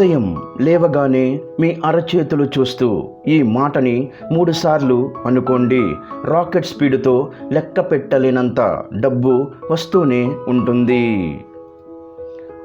ఉదయం లేవగానే మీ అరచేతులు చూస్తూ ఈ మాటని మూడుసార్లు అనుకోండి. రాకెట్ స్పీడ్తో లెక్క పెట్టలేనంత డబ్బు వస్తూనే ఉంటుంది.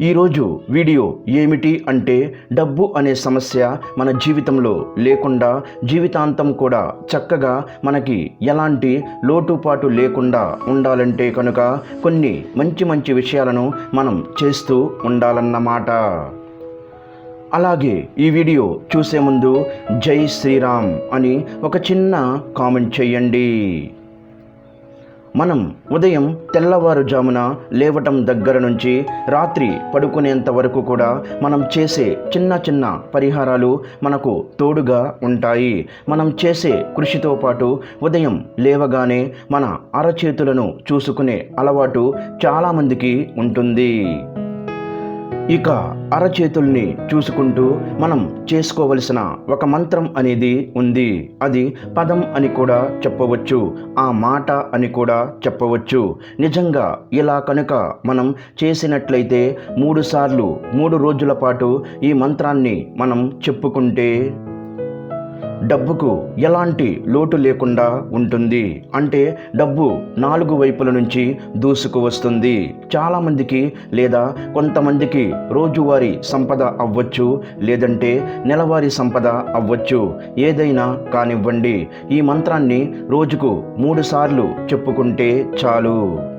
ఈరోజు వీడియో ఏమిటి అంటే డబ్బు అనే సమస్య మన జీవితంలో లేకుండా జీవితాంతం కూడా చక్కగా మనకి ఎలాంటి లోటుపాటు లేకుండా ఉండాలంటే కనుక కొన్ని మంచి మంచి విషయాలను మనం చేస్తూ ఉండాలన్నమాట. అలాగే ఈ వీడియో చూసే ముందు జై శ్రీరామ్ అని ఒక చిన్న కామెంట్ చేయండి. మనం ఉదయం తెల్లవారుజామున లేవటం దగ్గర నుంచి రాత్రి పడుకునేంత వరకు కూడా మనం చేసే చిన్న చిన్న పరిహారాలు మనకు తోడుగా ఉంటాయి. మనం చేసే కృషితో పాటు ఉదయం లేవగానే మన అరచేతులను చూసుకునే అలవాటు చాలామందికి ఉంటుంది. ఇక అరచేతుల్ని చూసుకుంటూ మనం చేసుకోవలసిన ఒక మంత్రం అనేది ఉంది. అది పదం అని కూడా చెప్పవచ్చు ఆ మాట అని కూడా చెప్పవచ్చు. నిజంగా ఇలా కనుక మనం చేసినట్లయితే మూడు సార్లు మూడు రోజుల పాటు ఈ మంత్రాన్ని మనం చెప్పుకుంటే డబ్బుకు ఎలాంటి లోటు లేకుండా ఉంటుంది. అంటే డబ్బు నాలుగు వైపుల నుంచి దూసుకు వస్తుంది. చాలామందికి లేదా కొంతమందికి రోజువారీ సంపద అవ్వచ్చు లేదంటే నెలవారీ సంపద అవ్వచ్చు. ఏదైనా కానివ్వండి. ఈ మంత్రాన్ని రోజుకు మూడుసార్లు చెప్పుకుంటే చాలు.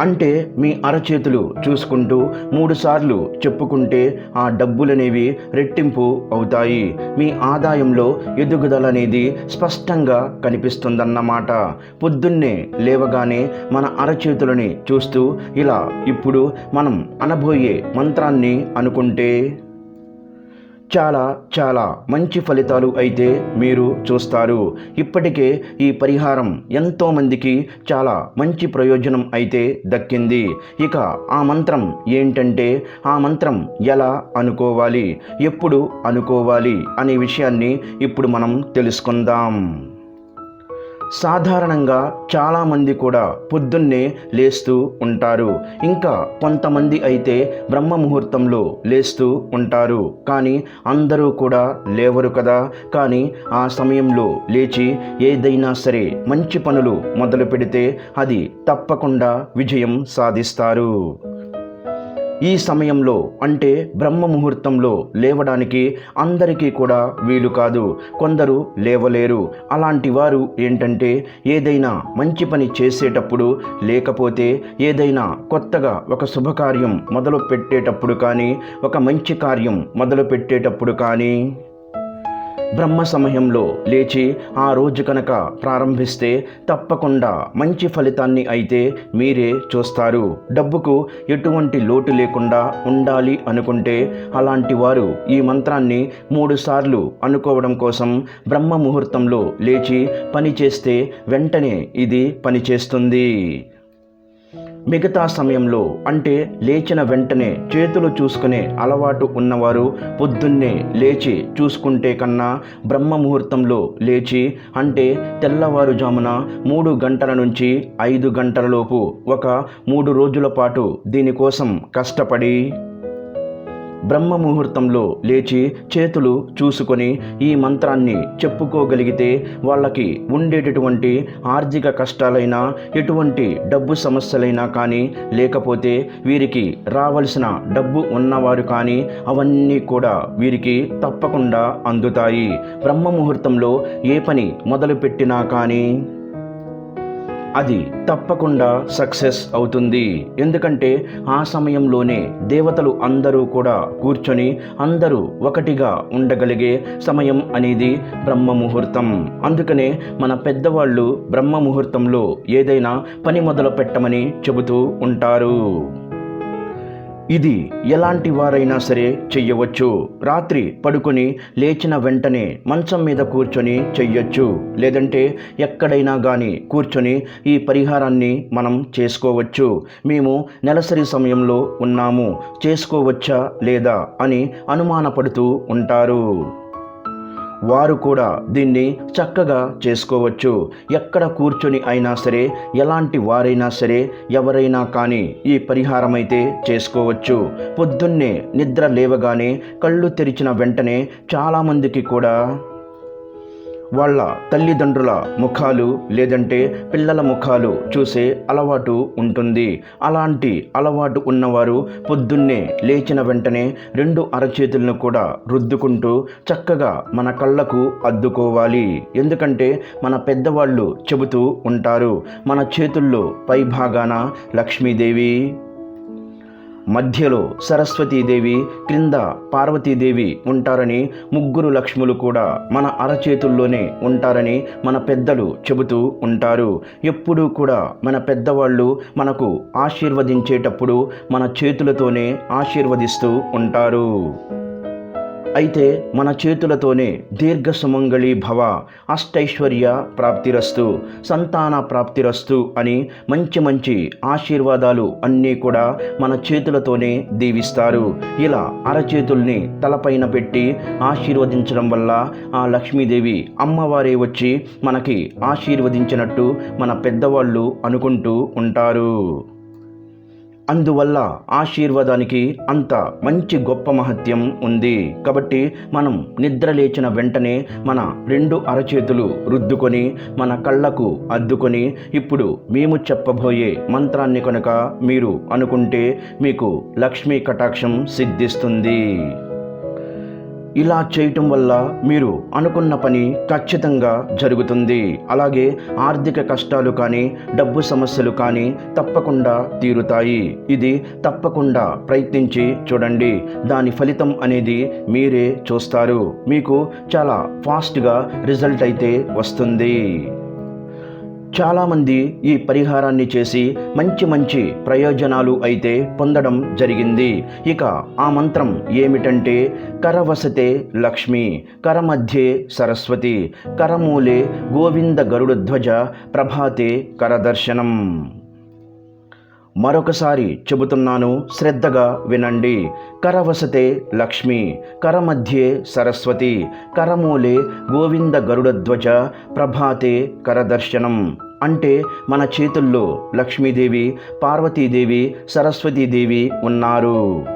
అంటే మీ అరచేతులు చూసుకుంటూ మూడుసార్లు చెప్పుకుంటే ఆ డబ్బులనేవి రెట్టింపు అవుతాయి. మీ ఆదాయంలో ఎదుగుదల అనేది స్పష్టంగా కనిపిస్తుందన్నమాట. పొద్దున్నే లేవగానే మన అరచేతులని చూస్తూ ఇలా ఇప్పుడు మనం అనబోయే మంత్రాన్ని అనుకుంటే చాలా చాలా మంచి ఫలితాలు అయితే మీరు చూస్తారు. ఇప్పటికే ఈ పరిహారం ఎంతోమందికి చాలా మంచి ప్రయోజనం అయితే దక్కింది. ఇక ఆ మంత్రం ఏంటంటే ఆ మంత్రం ఎలా అనుకోవాలి ఎప్పుడు అనుకోవాలి అనే విషయాన్ని ఇప్పుడు మనం తెలుసుకుందాం. సాధారణంగా చాలామంది కూడా పొద్దున్నే లేస్తూ ఉంటారు. ఇంకా కొంతమంది అయితే బ్రహ్మ ముహూర్తంలో లేస్తూ ఉంటారు. కానీ అందరూ కూడా లేవరు కదా. కానీ ఆ సమయంలో లేచి ఏదైనా సరే మంచి పనులు మొదలు పెడితే అది తప్పకుండా విజయం సాధిస్తారు. ఈ సమయంలో అంటే బ్రహ్మ ముహూర్తంలో లేవడానికి అందరికీ కూడా వీలు కాదు. కొందరు లేవలేరు. అలాంటి వారు ఏంటంటే ఏదైనా మంచి పని చేసేటప్పుడు లేకపోతే ఏదైనా కొత్తగా ఒక శుభకార్యం మొదలు పెట్టేటప్పుడు కానీ ఒక మంచి కార్యం మొదలు పెట్టేటప్పుడు కానీ బ్రహ్మ సమయంలో లేచి ఆ రోజు కనుక ప్రారంభిస్తే తప్పకుండా మంచి ఫలితాన్ని అయితే మీరే చూస్తారు. డబ్బుకు ఎటువంటి లోటు లేకుండా ఉండాలి అనుకుంటే అలాంటి వారు ఈ మంత్రాన్ని మూడుసార్లు అనుకోవడం కోసం బ్రహ్మ ముహూర్తంలో లేచి పని చేస్తే వెంటనే ఇది పనిచేస్తుంది. మిగతా సమయంలో అంటే లేచిన వెంటనే చేతులు చూసుకునే అలవాటు ఉన్నవారు పొద్దున్నే లేచి చూసుకుంటే కన్నా బ్రహ్మ ముహూర్తంలో లేచి అంటే తెల్లవారుజామున మూడు గంటల నుంచి ఐదు గంటలలోపు ఒక మూడు రోజుల పాటు దీనికోసం కష్టపడి బ్రహ్మ ముహూర్తంలో లేచి చేతులు చూసుకొని ఈ మంత్రాన్ని చెప్పుకోగలిగితే వాళ్ళకి ఉండేటటువంటి ఆర్థిక కష్టాలైనా ఎటువంటి డబ్బు సమస్యలైనా కానీ లేకపోతే వీరికి రావలసిన డబ్బు ఉన్నవారు కానీ అవన్నీ కూడా వీరికి తప్పకుండా అందుతాయి. బ్రహ్మ ముహూర్తంలో ఏ పని మొదలుపెట్టినా కానీ అది తప్పకుండా సక్సెస్ అవుతుంది. ఎందుకంటే ఆ సమయంలోనే దేవతలు అందరూ కూడా కూర్చొని అందరూ ఒకటిగా ఉండగలిగే సమయం అనేది బ్రహ్మ ముహూర్తం అందుకనే మన పెద్దవాళ్ళు బ్రహ్మ ముహూర్తంలో ఏదైనా పని మొదలు పెట్టమని చెబుతూ ఉంటారు. ఇది ఎలాంటి వారైనా సరే చెయ్యవచ్చు. రాత్రి పడుకుని లేచిన వెంటనే మంచం మీద కూర్చొని చెయ్యొచ్చు. లేదంటే ఎక్కడైనా కానీ కూర్చొని ఈ పరిహారాన్ని మనం చేసుకోవచ్చు. మేము నెలసరి సమయంలో ఉన్నాము. చేసుకోవచ్చా లేదా అని అనుమానపడుతూ ఉంటారు. వారు కూడా దీన్ని చక్కగా చేసుకోవచ్చు. ఎక్కడ కూర్చొని అయినా సరే ఎలాంటి వారైనా సరే ఎవరైనా కానీ ఈ పరిహారం అయితే చేసుకోవచ్చు. పొద్దున్నే నిద్ర లేవగానే కళ్ళు తెరిచిన వెంటనే చాలామందికి కూడా వాళ్ళ తల్లిదండ్రుల ముఖాలు లేదంటే పిల్లల ముఖాలు చూసే అలవాటు ఉంటుంది. అలాంటి అలవాటు ఉన్నవారు పొద్దున్నే లేచిన వెంటనే రెండు అరచేతులను కూడా రుద్దుకుంటూ చక్కగా మన కళ్ళకు అద్దుకోవాలి. ఎందుకంటే మన పెద్దవాళ్ళు చెబుతూ ఉంటారు మన చేతుల్లో పై భాగాన లక్ష్మీదేవి. మధ్యలో సరస్వతీదేవి క్రింద పార్వతీదేవి ఉంటారని ముగ్గురు లక్ష్ములు కూడా మన అరచేతుల్లోనే ఉంటారని మన పెద్దలు చెబుతూ ఉంటారు. ఎప్పుడూ కూడా మన పెద్దవాళ్ళు మనకు ఆశీర్వదించేటప్పుడు మన చేతులతోనే ఆశీర్వదిస్తూ ఉంటారు. అయితే మన చేతులతోనే దీర్ఘ సుమంగళి భవ అష్టైశ్వర్య ప్రాప్తిరస్తు సంతాన ప్రాప్తిరస్తు అని మంచి మంచి ఆశీర్వాదాలు అన్నీ కూడా మన చేతులతోనే దీవిస్తారు. ఇలా అరచేతుల్ని తలపైన పెట్టి ఆశీర్వదించడం వల్ల ఆ లక్ష్మీదేవి అమ్మవారే వచ్చి మనకి ఆశీర్వదించినట్టు మన పెద్దవాళ్ళు అనుకుంటూ ఉంటారు. అందువల్ల ఆశీర్వాదానికి అంత మంచి గొప్ప మహత్యం ఉంది. కాబట్టి మనం నిద్ర లేచిన వెంటనే మన రెండు అరచేతులు రుద్దుకొని మన కళ్ళకు అద్దుకొని ఇప్పుడు మేము చెప్పబోయే మంత్రాన్ని కనుక మీరు అనుకుంటే మీకు లక్ష్మీ కటాక్షం సిద్ధిస్తుంది. ఇలా చేయటం వల్ల మీరు అనుకున్న పని ఖచ్చితంగా జరుగుతుంది. అలాగే ఆర్థిక కష్టాలు కానీ డబ్బు సమస్యలు కానీ తప్పకుండా తీరుతాయి. ఇది తప్పకుండా ప్రయత్నించి చూడండి. దాని ఫలితం అనేది మీరే చూస్తారు. మీకు చాలా ఫాస్ట్గా రిజల్ట్ అయితే వస్తుంది. చాలామంది ఈ పరిహారాన్ని చేసి మంచి మంచి ప్రయోజనాలు అయితే పొందడం జరిగింది. ఇక ఆ మంత్రం ఏమిటంటే కరవసతే లక్ష్మి కరమధ్యే సరస్వతి కరమూలే గోవింద గరుడధ్వజ ప్రభాతే కరదర్శనం. మరొకసారి చెబుతున్నాను శ్రద్ధగా వినండి. కరవసతే లక్ష్మి కరమధ్యే సరస్వతి కరమూలే గోవింద గరుడధ్వజ ప్రభాతే కరదర్శనం. అంటే మన చేతుల్లో లక్ష్మీదేవి పార్వతీదేవి సరస్వతీదేవి ఉన్నారు.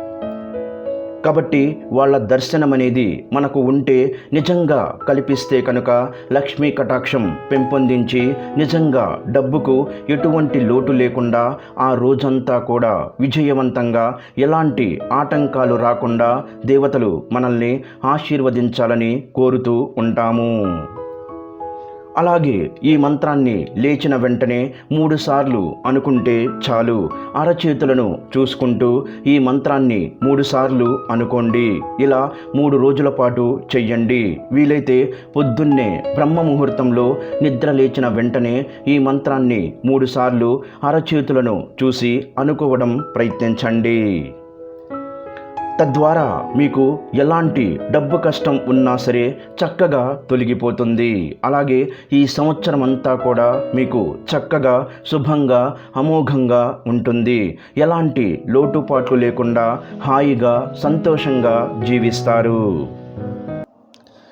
కాబట్టి వాళ్ళ దర్శనం అనేది మనకు ఉంటే నిజంగా కల్పిస్తే కనుక లక్ష్మీ కటాక్షం పెంపొందించి నిజంగా డబ్బుకు ఎటువంటి లోటు లేకుండా ఆ రోజంతా కూడా విజయవంతంగా ఎలాంటి ఆటంకాలు రాకుండా దేవతలు మనల్ని ఆశీర్వదించాలని కోరుతూ ఉంటాము. అలాగే ఈ మంత్రాన్ని లేచిన వెంటనే మూడుసార్లు అనుకుంటే చాలు. అరచేతులను చూసుకుంటూ ఈ మంత్రాన్ని మూడుసార్లు అనుకోండి. ఇలా మూడు రోజుల పాటు చెయ్యండి. వీలైతే పొద్దున్నే బ్రహ్మ ముహూర్తంలో నిద్ర లేచిన వెంటనే ఈ మంత్రాన్ని మూడుసార్లు అరచేతులను చూసి అనుకోవడం ప్రయత్నించండి. తద్వారా మీకు ఎలాంటి డబ్బు కష్టం ఉన్నా సరే చక్కగా తొలగిపోతుంది. అలాగే ఈ సంవత్సరం అంతా కూడా మీకు చక్కగా శుభంగా అమోఘంగా ఉంటుంది. ఎలాంటి లోటుపాట్లు లేకుండా హాయిగా సంతోషంగా జీవిస్తారు.